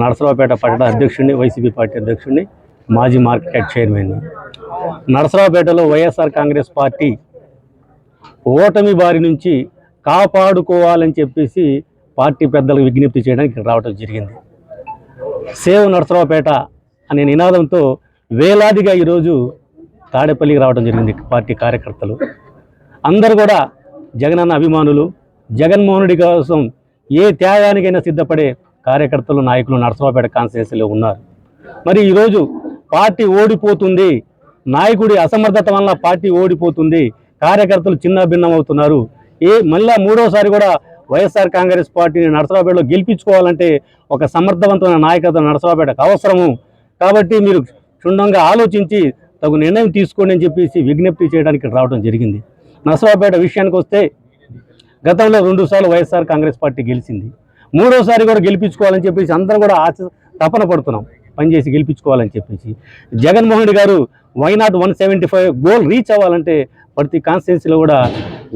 నరసరావుపేట పట్టణ అధ్యక్షుడిని YCP party అధ్యక్షుడిని మాజీ మార్కెట్ చైర్మన్ని నరసరావుపేటలో వైఎస్ఆర్ కాంగ్రెస్ పార్టీ ఓటమి బారి నుంచి కాపాడుకోవాలని చెప్పేసి పార్టీ పెద్దలకు విజ్ఞప్తి చేయడానికి ఇక్కడ రావడం జరిగింది. సేవ్ నరసరావుపేట అనే నినాదంతో వేలాదిగా ఈరోజు తాడేపల్లికి రావడం జరిగింది పార్టీ కార్యకర్తలు. అందరూ కూడా జగనన్న అభిమానులు జగన్మోహన్ రెడ్డి కోసం ఏ త్యాగానికైనా సిద్ధపడే కార్యకర్తలు నాయకులు నర్సరావుపేట కాన్స్టిట్యున్సీలో ఉన్నారు. మరి ఈరోజు పార్టీ ఓడిపోతుంది. నాయకుడి అసమర్థత వల్ల పార్టీ ఓడిపోతుంది. కార్యకర్తలు చిన్న భిన్నం అవుతున్నారు ఏ మళ్ళా మూడోసారి కూడా వైఎస్ఆర్ కాంగ్రెస్ పార్టీని నర్సరావుపేటలో గెలిపించుకోవాలంటే ఒక సమర్థవంతమైన నాయకత్వం నర్సరావుపేటకు అవసరము. కాబట్టి మీరు క్షుణ్ణంగా ఆలోచించి తగు నిర్ణయం తీసుకోండి అని చెప్పేసి విజ్ఞప్తి చేయడానికి రావడం జరిగింది. నరసరావుపేట విషయానికి వస్తే గతంలో రెండుసార్లు వైఎస్ఆర్ కాంగ్రెస్ పార్టీ గెలిచింది. మూడోసారి కూడా గెలిపించుకోవాలని చెప్పేసి అందరం కూడా ఆశ తపన పడుతున్నాం. పనిచేసి గెలిపించుకోవాలని చెప్పేసి. జగన్మోహన్ రెడ్డి గారు why not one seventy five goal reach అవ్వాలంటే ప్రతి కాన్స్టిట్యున్సీలో కూడా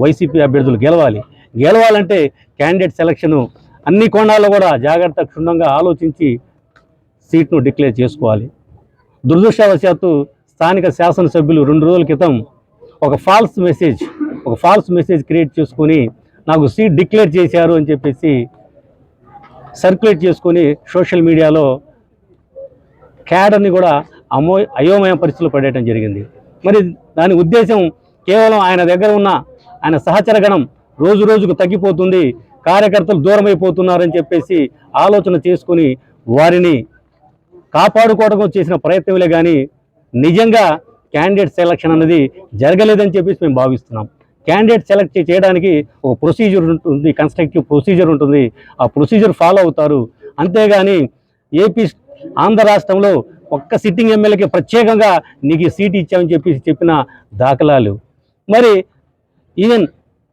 వైసీపీ అభ్యర్థులు గెలవాలి. గెలవాలంటే క్యాండిడేట్ సెలక్షను అన్ని కోణాల్లో కూడా జాగ్రత్త క్షుణ్ణంగా ఆలోచించి సీట్ను డిక్లేర్ చేసుకోవాలి. దురదృష్టవశాత్తు స్థానిక శాసనసభ్యులు రెండు రోజుల క్రితం ఒక ఫాల్స్ మెసేజ్ ఒక ఫాల్స్ మెసేజ్ క్రియేట్ చేసుకొని నాకు సీట్ డిక్లేర్ చేశారు అని చెప్పేసి సర్క్యులేట్ చేసుకొని సోషల్ మీడియాలో క్యాడర్ని కూడా అమో అయోమయ పరిస్థితులు పడేయడం జరిగింది. మరి దాని ఉద్దేశం కేవలం ఆయన దగ్గర ఉన్న ఆయన సహచర గణం రోజు రోజుకు తగ్గిపోతుంది కార్యకర్తలు దూరమైపోతున్నారని చెప్పేసి ఆలోచన చేసుకొని వారిని కాపాడుకోవడం చేసిన ప్రయత్నములే కానీ నిజంగా క్యాండిడేట్ సెలక్షన్ అనేది జరగలేదని చెప్పేసి మేము భావిస్తున్నాం. క్యాండిడేట్ సెలెక్ట్ చేయడానికి ఒక ప్రొసీజర్ ఉంటుంది కన్స్ట్రక్టివ్ ప్రొసీజర్ ఉంటుంది. ఆ ప్రొసీజర్ ఫాలో అవుతారు. అంతేగాని ఏపీ ఆంధ్ర రాష్ట్రంలో ఒక్క సిట్టింగ్ ఎమ్మెల్యేకి ప్రత్యేకంగా నీకు సీట్ ఇచ్చామని చెప్పేసి చెప్పిన దాఖలాలు. మరి ఈవెన్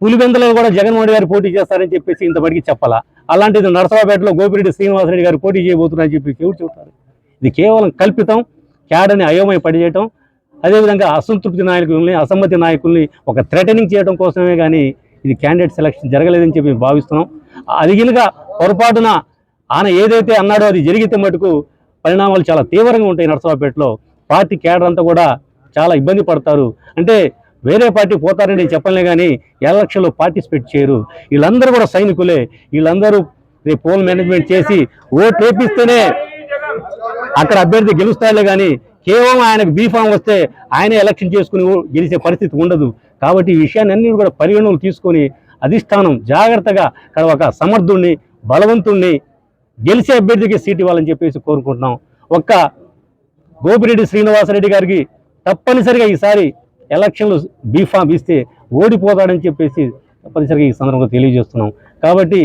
పులివెందులో కూడా జగన్మోహన్ గారు పోటీ చేస్తారని చెప్పేసి ఇంతవరకు చెప్పాలా? అలాంటిది నరసరావుపేటలో గోపిరెడ్డి శ్రీనివాసరెడ్డి గారు పోటీ చేయబోతున్నారని చెప్పేసి ఎవరు చెబుతారు? ఇది కేవలం కల్పితం క్యాడని అయోమయ పడిచేయటం అదేవిధంగా అసంతృప్తి నాయకుల్ని అసమ్మతి నాయకుల్ని ఒక థ్రెటనింగ్ చేయడం కోసమే కానీ ఇది క్యాండిడేట్ సెలక్షన్ జరగలేదని చెప్పి భావిస్తున్నాం. అదిగిలుగా పొరపాటున ఆయన ఏదైతే అన్నాడో అది జరిగితే మటుకు పరిణామాలు చాలా తీవ్రంగా ఉంటాయి నరసరావుపేటలో. పార్టీ కేడర్ అంతా కూడా చాలా ఇబ్బంది పడతారు. అంటే వేరే పార్టీ పోతారని నేను చెప్పలే కానీ ఎలక్షన్లో పార్టిసిపేట్ చేయరు. వీళ్ళందరూ కూడా సైనికులే. వీళ్ళందరూ రేపు పోల్ మేనేజ్మెంట్ చేసి ఓట్ వేపిస్తేనే అక్కడ అభ్యర్థి గెలుస్తాడులే కానీ కేవలం ఆయనకు బీఫామ్ వస్తే ఆయనే ఎలక్షన్ చేసుకుని గెలిచే పరిస్థితి ఉండదు. కాబట్టి ఈ విషయాన్ని కూడా పరిగణనలు తీసుకొని అధిష్టానం జాగ్రత్తగా అక్కడ ఒక సమర్థుణ్ణి బలవంతుణ్ణి గెలిచే అభ్యర్థికి సీట్ ఇవ్వాలని చెప్పేసి కోరుకుంటున్నాం. ఒక్క గోపిరెడ్డి శ్రీనివాసరెడ్డి గారికి తప్పనిసరిగా ఈసారి ఎలక్షన్లు బీఫామ్ ఇస్తే ఓడిపోతాడని చెప్పేసి తప్పనిసరిగా ఈ సందర్భంగా తెలియజేస్తున్నాం. కాబట్టి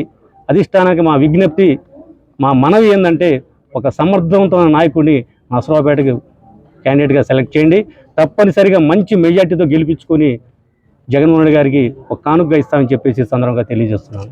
అధిష్టానానికి మా విజ్ఞప్తి మా మనవి ఏంటంటే ఒక సమర్థవంతమైన నాయకుడిని నసరావుపేటకి క్యాండిడేట్గా సెలెక్ట్ చేయండి. తప్పనిసరిగా మంచి మెజార్టీతో గెలిపించుకొని జగన్మోహన్ రెడ్డి గారికి ఒక కానుకగా ఇస్తామని చెప్పేసి సందర్భంగా తెలియజేస్తున్నాను.